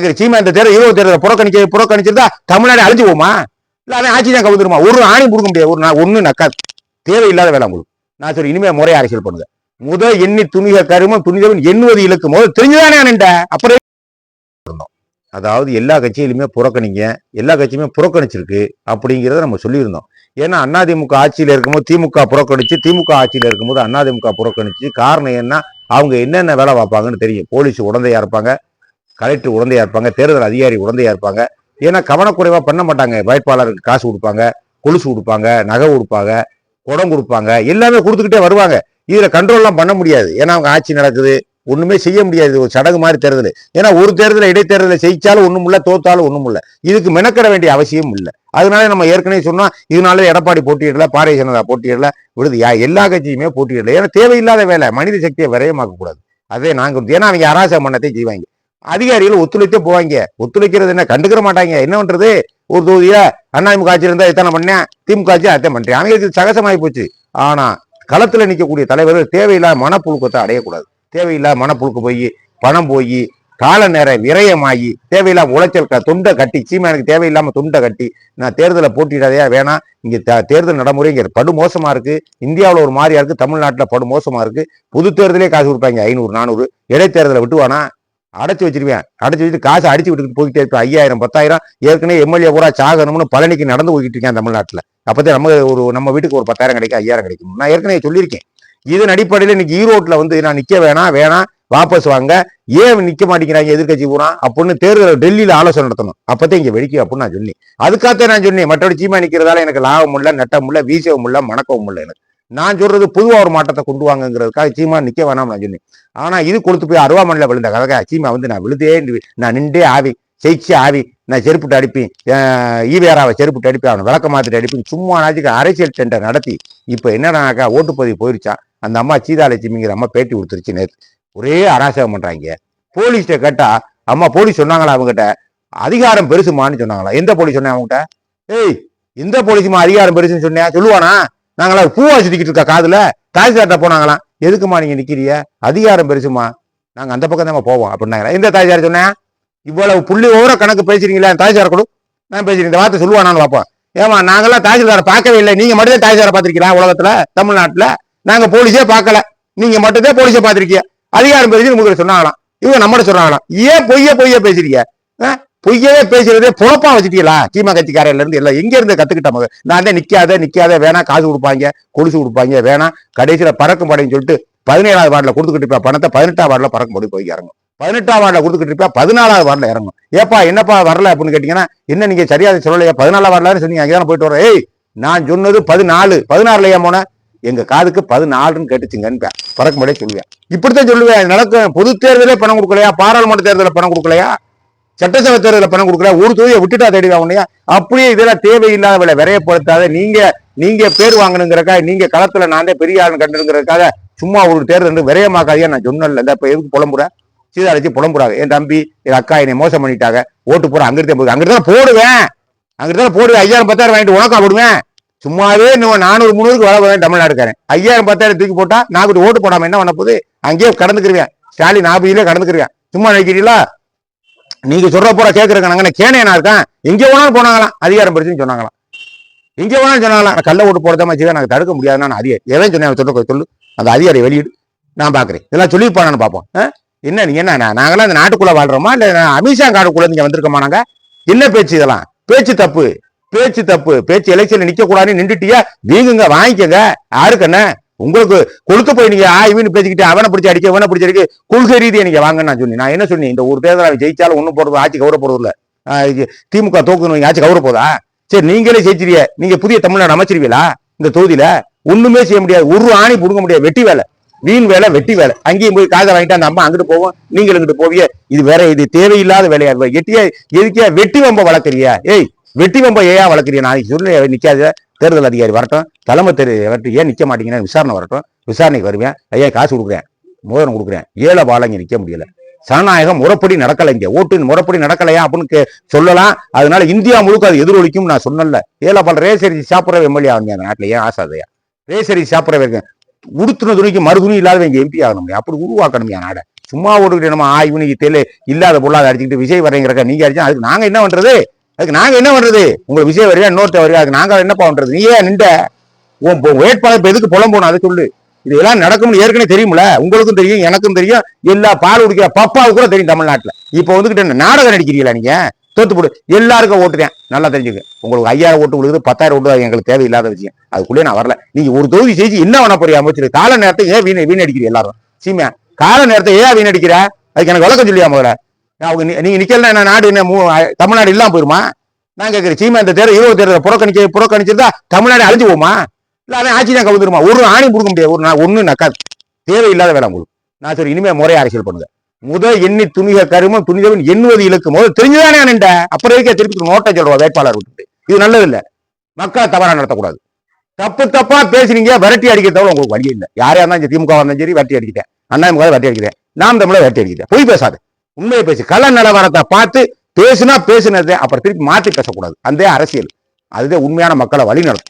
கேட்குற சீமா இந்த தேர்தல் இருபது தேர்தல் புறக்கணிக்க புறக்கணிச்சிருந்தா தமிழ்நாடு அழிஞ்சு போமா இல்லை அவன் ஆட்சி தான் கவுந்துருமா? ஒரு ஆணி கொடுக்க முடியாது. ஒரு நான் ஒண்ணு நக்காது. தேவையில்லாத வேலை உங்களுக்கு நான் சொல்லி இனிமேல் முறை அரசியல் பண்ணுங்க. முத எண்ணி துணிக கருமம் துணிதவன் எண்ணுவது இலக்கு. முதல் தெரிஞ்சுதானே நின்ற அப்புறம் இருந்தோம். அதாவது எல்லா கட்சியிலுமே புறக்கணிங்க எல்லா கட்சியுமே புறக்கணிச்சிருக்கு அப்படிங்கிறத நம்ம சொல்லியிருந்தோம். ஏன்னா அதிமுக ஆட்சியில் இருக்கும்போது திமுக புறக்கணிச்சு திமுக ஆட்சியில் இருக்கும்போது அதிமுக புறக்கணிச்சு காரணம் என்ன? அவங்க என்னென்ன வேலை பார்ப்பாங்கன்னு தெரியும். போலீஸ் உடந்தையா இருப்பாங்க கலெக்டர் உடந்தையாக இருப்பாங்க தேர்தல் அதிகாரி உடந்தையா இருப்பாங்க. ஏன்னா கவனக்குறைவா பண்ண மாட்டாங்க. வேட்பாளருக்கு காசு கொடுப்பாங்க கொலுசு கொடுப்பாங்க நகை கொடுப்பாங்க குடம் கொடுப்பாங்க எல்லாமே கொடுத்துக்கிட்டே வருவாங்க. இதில் கண்ட்ரோல்லாம் பண்ண முடியாது. ஏன்னா அவங்க ஆட்சி நடக்குது ஒன்றுமே செய்ய முடியாது. ஒரு சடங்கு மாதிரி தேர்தல். ஏன்னா ஒரு தேர்தலில் இடைத்தேர்தலை ஜெயிச்சாலும் ஒன்றும் இல்லை தோத்தாலும் ஒன்றும் இல்லை. இதுக்கு மெனக்கிட வேண்டிய அவசியம் இல்லை. அதனால நம்ம ஏற்கனவே சொன்னால் இதனால எடப்பாடி போட்டியிடல பாரதிய ஜனதா போட்டியிடல விடுது யா எல்லா கட்சியுமே போட்டியிடல. ஏன்னா தேவையில்லாத வேலை மனித சக்தியை விரயமாக்கக்கூடாது. அதே நாங்கள் ஏன்னா அவங்க அராசக மன்னத்தை செய்வாங்க. அதிகாரிகள் ஒத்துழைத்தே போவாங்க. ஒத்துழைக்கிறது என்ன? கண்டுக்கிற மாட்டாங்க. என்ன பண்றது? ஒரு தொகுதியில அண்ணாமுக ஆட்சி இருந்தா இத்தனை பண்ணேன்? திமுக ஆட்சி அத்தனை பண்றேன். அவங்களுக்கு சகசமாகி போச்சு. ஆனா களத்துல நிற்கக்கூடிய தலைவர்கள் தேவையில்லாத மனப்புழுக்கத்தை அடையக்கூடாது. தேவையில்லாத மனப்புழுக்கு போய் பணம் போய் கால நேரம் விரயமாகி தேவையில்லாம உளைச்சல் க- துண்டை கட்டி சீமானுக்கு தேவையில்லாம தொண்டை கட்டி நான் தேர்தலை போட்டிடாதையா வேணாம் இங்க தே- தேர்தல் நடைமுறை இங்க படு மோசமா இருக்கு. இந்தியாவில் ஒரு மாதிரியா இருக்கு. தமிழ்நாட்டில் படு மோசமா இருக்கு. பொது தேர்தலே காசு கொடுப்பாங்க. ஐநூறு நானூறு. இடைத்தேர்தலை விட்டுவானா? அடைச்சி வச்சிருவேன். அடைச்சி வச்சுட்டு காசு அடிச்சு விட்டுட்டு போய்கிட்டே இருப்பேன். ஐயாயிரம் பத்தாயிரம். ஏற்கனவே எம்எல்ஏ பூரா சாகணும்னு பழனிக்கு நடந்து போய்கிட்டு இருக்கேன் தமிழ்நாட்டில். அப்பதான் நம்ம ஒரு நம்ம வீட்டுக்கு ஒரு பத்தாயிரம் கிடைக்கும் ஐயாயிரம் கிடைக்கும். நான் ஏற்கனவே சொல்லியிருக்கேன். இதன் அடிப்படையில் இன்னைக்கு ஈரோட்டில் வந்து நான் நிற்க வேணாம் வேணாம் வாபஸ் வாங்க. ஏன் நிற்க மாட்டேங்கிறாங்க எதிர்க்கட்சி பூரா? அப்படின்னு தேர்தல் டெல்லியில் ஆலோசனை நடத்தணும். அப்போதே இங்கே வெடிக்கும் அப்படின்னு நான் சொன்னேன். அதுக்காகத்தான் நான் சொன்னேன். மற்றபடி சீமா நிற்கிறதால எனக்கு லாபம் இல்லை நட்டம் இல்லை வீசவும் இல்லை மணக்கவும் இல்லை எனக்கு. நான் சொல்றது பொதுவாக ஒரு மாற்றத்தை கொண்டு வாங்கங்கிறதுக்காக சீமா நிற்க வேணாம் நான் சொன்னேன். ஆனால் இது கொடுத்து போய் அருவாமனையில் விழுந்த கதகா சீமா வந்து நான் விழுதே நான் நின்றே ஆவி ஜெயிச்சு ஆவி நான் செருப்புட்டு அடிப்பேன் ஈவேராவை செருப்புட்டு அடிப்பேன் அவனை விளக்க மாத்திட்டு அடிப்பேன் சும்மா நாச்சுக்கு அரசியல் டெண்டர் நடத்தி இப்போ என்னடாக்கா ஓட்டுப்பதிவு போயிருச்சான் அந்த அம்மா சீதாலட்சுமிங்கிற அம்மா பேட்டி கொடுத்துருச்சு நேற்று ஒரே அராசகம் பண்ணுறாங்க போலீஸ்கிட்ட கேட்டால் அம்மா போலீஸ் சொன்னாங்களா அவங்ககிட்ட? அதிகாரம் பெருசுமான்னு சொன்னாங்களா. எந்த போலீஸ் சொன்னேன் அவங்ககிட்ட? ஏய் எந்த போலீஸுமா அதிகாரம் பெருசுன்னு சொன்னியா? சொல்லுவானா? நாங்களா பூவா சுத்திக்கிட்டு இருக்கா காதுல? தாய்சார்ட்ட போனாங்களாம். எதுக்குமா நீங்க நிக்கிறீங்க? அதிகாரம் பெருசுமா நாங்க அந்த பக்கம் தான் போவோம் அப்படின்னாங்க எந்த தாய்சார் சொன்னேன்? இவ்வளவு புள்ளி ஓர கணக்கு பேசுறீங்களா தாய்சார் கொடு. நான் பேசுறேன் இந்த வார்த்தை சொல்லுவானான்னு பார்ப்போம். ஏமா நாங்களாம் தாசில்தாரை பார்க்கவே இல்லை. நீங்க மட்டும் தான் சாரை பார்த்திருக்கீங்களா உலகத்துல? தமிழ்நாட்டுல? நாங்க போலீஸே பார்க்கல. நீங்க மட்டும்தான் போலீஸை பார்த்திருக்கீங்க. அதிகாரம் பெருசு உங்களுக்கு சொன்னாங்களாம். இவங்க நம்மகிட்ட சொன்னாங்களாம். ஏன் பொய்ய பொய்ய பேசுறீங்க? ஆ? பொய்யவே பேசுறதே பொழப்பா வச்சுட்டீங்களா? தீமா கட்சிக்காரையில இருந்து எல்லாம் எங்க இருந்து கத்துக்கிட்டோம் நான் தான் நிக்காத நிக்காத வேணா காசு கொடுப்பாங்க கொலுசு கொடுப்பாங்க வேணா கடைசியில பறக்கும் படைன்னு சொல்லிட்டு பதினேழாவது வார்டில் கொடுத்துக்கிட்டு இருப்பா பணத்தை பதினெட்டாம் வார்டில் பறக்கும் படி போய் இறங்கும். பதினெட்டாம் வார்டில் கொடுத்துக்கிட்டு இருப்பா பதினாலாவது வார்டில் இறங்கும். ஏப்பா என்னப்பா வரல அப்படின்னு கேட்டீங்கன்னா என்ன நீங்க சரியாக சொல்லலையா? பதினாலாம் வார்டில் சொன்னீங்க அங்கே போயிட்டு வரேன் ஏய் நான் சொன்னது பதினாலு. பதினாறுல ஏன் போனேன் எங்க காதுக்கு பதினாலுன்னு கேட்டுச்சுங்கன்னு பறக்கும் படையே சொல்லுவேன். இப்படித்தான் சொல்லுவேன். நடக்கும் பொது தேர்தலே பணம் கொடுக்கலையா? பாராளுமன்ற தேர்தலில் பணம் கொடுக்கலையா? சட்டசபை தேர்தலில் பணம் கொடுக்கல ஒரு தொகுதியை விட்டுட்டா தேடி உடனே அப்படியே இதெல்லாம் தேவையில்லாத விலை விரையப்படுத்தாத நீங்க நீங்க பேர் வாங்கணுங்கிறக்காக நீங்க களத்துல நான் தான் பெரிய ஆளுன்னு கண்டுங்கிறதுக்காக சும்மா ஒரு தேர்தல் விரையமாக்காதே நான் சொன்னல இந்த இப்ப எதுக்கு புலம்புற சீதாரிச்சு புலம்புறாங்க என் தம்பி என் அக்கா என்னை மோசம் பண்ணிட்டாங்க. ஓட்டு போற அங்கிட்டு போகுது அங்கிட்டு தான் போடுவேன். அங்கிட்டு தான் போடுவேன் ஐயாயிரம் பத்தாயிரம் வாங்கிட்டு உனக்கா போடுவேன். சும்மாவே இன்னும் நானூறு முந்நூறுக்கு வர போவேன் தமிழ்நாடுக்காரன் ஐயாயிரம் பத்தாயிரம் தூக்கி போட்டா நான் ஓட்டு போடாம என்ன பண்ண போகுது? அங்கேயே கடந்துக்கிருவேன். ஸ்டாலின் ஆபியிலே கடந்துக்கிருவேன். சும்மா நினைக்கிறீங்களா? நீங்க சொல்ற போற கேக்குறங்க நாங்க கேனையனா இருக்கேன். எங்க வேணாலும் போனாங்களாம். அதிகாரம் பெருசுன்னு சொன்னாங்களாம். எங்க வேணாலும் சொன்னாங்களாம். நான் கள்ள ஓட்டு போடுறதா மாதிரி நாங்க தடுக்க முடியாதுன்னு நான் அதிகாரி எவன் சொன்னேன் சொல்ல சொல்லு. அந்த அதிகாரி வெளியிடு. நான் பாக்குறேன். இதெல்லாம் சொல்லிப்பானு பார்ப்போம். ஆ? என்ன நீங்க என்ன நாங்களாம் இந்த நாட்டுக்குள்ள வாழ்றோமா? இல்ல நான் அமித்ஷா காடுக்குள்ள நீங்க வந்திருக்கோமா நாங்க? என்ன பேச்சு இதெல்லாம்? பேச்சு தப்பு. பேச்சு தப்பு. பேச்சு எலெக்ஷன்ல நிக்க கூடாதுன்னு நின்றுட்டியா? வீங்குங்க வாங்கிக்கங்க. யாருக்கு என்ன? உங்களுக்கு கொழுக்க போய் நீங்க ஆ இவனு பேசிக்கிட்டு அவனை பிடிச்சி அடிக்க இவனை பிடிச்சி அடிக்க கொள்கை ரீதியை நீங்க வாங்கன்னு நான் சொன்னேன். நான் என்ன சொன்னேன்? இந்த ஒரு தேர்தல் அவன் ஜெயிச்சாலும் ஒன்றும் போடுறது ஆட்சி கௌரவ போறது இல்லை இது திமுக தோக்கணும் ஆட்சி கௌரவ போதா? சரி நீங்களே ஜெயிச்சிருவிய நீங்க புதிய தமிழ்நாடு அமைச்சிருவீங்களா? இந்த தொகுதியில ஒண்ணுமே செய்ய முடியாது. ஒரு ஆணி புடுங்க முடியாது. வெட்டி வேலை. வீண் வேலை வெட்டி வேலை. அங்கேயும் போய் காதை வாங்கிட்டு அந்த அம்மா அங்கிட்டு போவோம். நீங்கள் இங்கிட்டு போவிய இது வேற இது தேவையில்லாத வேலையா? இருக்கு எட்டியா எதுக்கியா? வெட்டி வம்ப வளர்க்குறியா? ஏய் வெட்டி வம்ப ஏயா வளர்க்குறியா? நான் சொல்லி நிக்காத. தேர்தல் அதிகாரி வரட்டும் தலைமை தெரு வரட்டும் ஏன் நிற்க மாட்டீங்கன்னு விசாரணை வரட்டும். விசாரணைக்கு வருவேன் ஐயா காசு கொடுக்குறேன் மோதிரம் கொடுக்குறேன் ஏழை பாலங்க நிற்க முடியல. சனநாயகம் முறைப்படி நடக்கலை இங்கே ஓட்டு முறைப்படி நடக்கலையா அப்படின்னு சொல்லலாம். அதனால இந்தியா முழுக்க அது எதிரொலிக்கும் நான் சொன்னல ஏழை பால் ரேசரி சாப்பிட்ற எம்எல்ஏ ஆகணும் அந்த நாட்டில் ஏன் ஆசாதையா ரேசரி சாப்பிட்ற உடுத்துன துணிக்கு மறுதுணி இல்லாத இங்கே எம்பி ஆகணும் அப்படி உருவாக்கணும் என் நாடை. சும்மா ஓட்டுக்கிட்டு நம்ம ஆய்வு நீங்க தெரியல இல்லாத பொருளாதார அடிச்சுக்கிட்டு விஜய் வரைங்கிறக்க நீங்க அடிச்சா அதுக்கு நாங்க என்ன பண்றது? அதுக்கு நாங்க என்ன பண்றது? உங்களுக்கு விஜய் வரையா இன்னொருத்த வரையா அதுக்கு நாங்க என்னப்பா பண்றது? நீ ஏன் நின்ற உன் வேட்பாளர் இப்ப எதுக்கு புலம் போகணும் அதை சொல்லு. இது எல்லாம் நடக்கும்னு ஏற்கனவே தெரியும்ல? உங்களுக்கும் தெரியும் எனக்கும் தெரியும். எல்லா பால் குடிக்கிற பப்பாவுக்கு கூட தெரியும் தமிழ்நாட்டுல. இப்ப வந்துகிட்ட நாடகம் நடிக்கிறீங்களா நீங்க? தோத்து போடு. எல்லாருக்கும் ஓட்டுறேன் நல்லா தெரிஞ்சுக்க உங்களுக்கு ஐயாயிரம் ஓட்டு விழுது பத்தாயிரம் ஓட்டு அது எங்களுக்கு தேவையில்லாத விஷயம். அதுக்குள்ளே நான் வரல. நீங்க ஒரு தொகுதி செய்து என்ன பண்ண போறிய அமைச்சர்? கால நேரத்தை ஏன் வீண் வீணடிக்கிறீங்க எல்லாரும்? சீமையா? கால நேரத்தை ஏன் வீணடிக்கிற? அதுக்கு எனக்கு விளக்கம் சொல்லியா முதல்ல? அவங்க நீங்கள் நீங்க என்ன நாடு என்ன தமிழ்நாடு இல்லாம போயிருமா? நான் கேட்கிறேன் சீமா இந்த தேர்தல் இருபது தேர்தல் புறக்கணிக்க புறக்கணிச்சிருந்தா தமிழ்நாடு அழிஞ்சு போமா இல்ல அவன் ஆட்சி தான் கவுந்துருமா ஒரு ஆணி கொடுக்க முடியாது. ஒரு நான் ஒண்ணு நக்காது தேவையில்லாத வேலை உங்களுக்கு நான் சரி இனிமே முறை அரசியல் பண்ணுங்க. முத எண்ணி துணிக கருமம் துணிதவன் எண்ணுவது இலக்கு. முதல் தெரிஞ்சுதானே நின்ற அப்புறம் இருக்க திருப்பி நோட்டை சொல்றோம் வேட்பாளர் விட்டு இது நல்லது இல்ல மக்களை தவறா நடத்தக்கூடாது. தப்பு தப்பா பேசுறீங்க விரட்டி அடிக்க தவிர உங்களுக்கு வழி இல்லை. யாரையா இருந்தாலும் திமுக வந்தாலும் சரி வெட்டி அடிக்கிட்டேன். அண்ணாமுக வெட்டி அடிக்கிறேன். நாம் தமிழை வெட்டி அடிக்கிறேன். பொய் பேசாது. உண்மையை பேசி கள நிலவரத்தை பார்த்து பேசுனா பேசுனது அப்புறம் திருப்பி மாற்றி பேசக்கூடாது. அந்த அரசியல். அதுதான் உண்மையான மக்களை வழி நடத்தும்